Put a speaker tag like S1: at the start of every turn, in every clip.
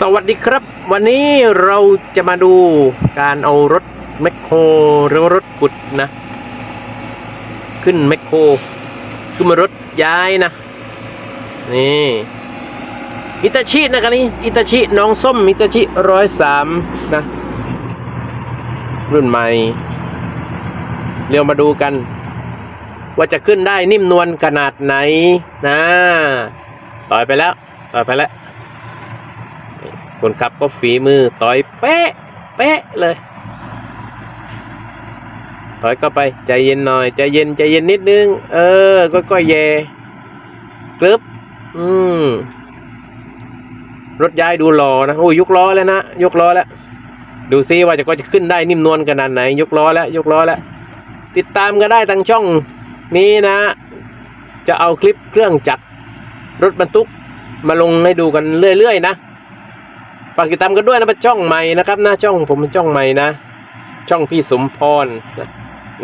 S1: สวัสดีครับ วันนี้เราจะมาดูการเอารถแมคโครหรือรถขุดนะ ขึ้นแมคโครขึ้นมารถย้ายนะ นี่อิตาชินะครับนี่อิตาชิน้องส้มอิตาชิร้อยสามนะ รุ่นใหม่เร็วมาดูกัน ว่าจะขึ้นได้นิ่มนวลขนาดไหนนะต่อยไปแล้วต่อยไปแล้ว คนขับก็ฝีมือต่อยเป๊ะเป๊ะเลยถอยเข้าไปใจเย็นหน่อยใจเย็นใจเย็นนิดนึง เออก็ก็เยกรึบอืมรถย้ายดูหล่อนะโอ้ยยกล้อแล้วนะยกล้อแล้วดูซิว่าจะก็จะขึ้นได้นิ่มนวลขนาดไหน ยกล้อแล้วยกล้อแล้วติดตามกันได้ทางช่องนี้นะ จะเอาคลิปเครื่องจักรรถบรรทุกมาลงให้ดูกันเรื่อยๆนะ ฝากติดตามกันด้วยนะเป็นช่องใหม่นะครับนะช่องผมเป็นช่องใหม่นะ ช่องพี่สมพร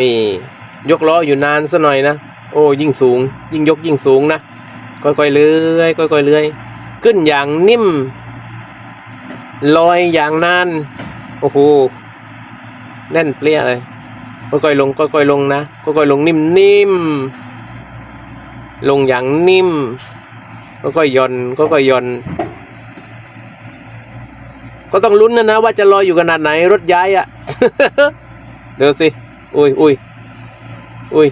S1: นี่ยกล้ออยู่นานซะหน่อยนะโอ้ยิ่งสูง ยิ่งยกยิ่งสูงนะค่อยๆเลื่อยค่อยๆเลื่อยขึ้นอย่างนิ่มลอยอย่างนานโอ้โหแน่นเปรี้ยเลยค่อยๆลงค่อยๆลงนะค่อยๆลงนิ่มๆลงอย่างนิ่มค่อยๆย่อนค่อยๆย่อน ก็ต้องลุ้นนะนะว่าจะลอยอยู่ขนาดไหนรถย้ายอะ่ะ เดี๋ยวสิอุ้ยอุ้ยอุ้ย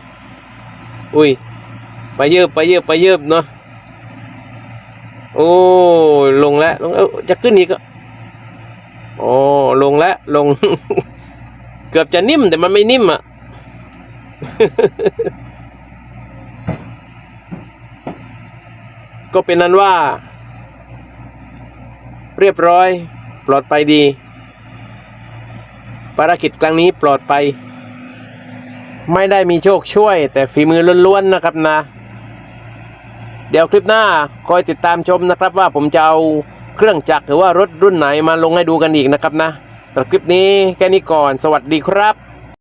S1: อุ้ยไปเยิบไปเยิบไปเยิบเนาะโอ้ลงแล้วลงเอ้าจะขึ้นอีกอะโอ้ลงแล้วลง เกือบจะนิ่มแต่มันไม่นิ่มอะก็เป็นนั้นว่า เรียบร้อย ปลอดภัยดี ภารกิจครั้งนี้ปลอดภัยไม่ได้มีโชคช่วย แต่ฝีมือล้วนๆนะครับนะ เดี๋ยวคลิปหน้าคอยติดตามชมนะครับ ว่าผมจะเอาเครื่องจักรหรือว่ารถรุ่นไหนมาลงให้ดูกันอีกนะครับนะสำหรับคลิปนี้แค่นี้ก่อน สวัสดีครับ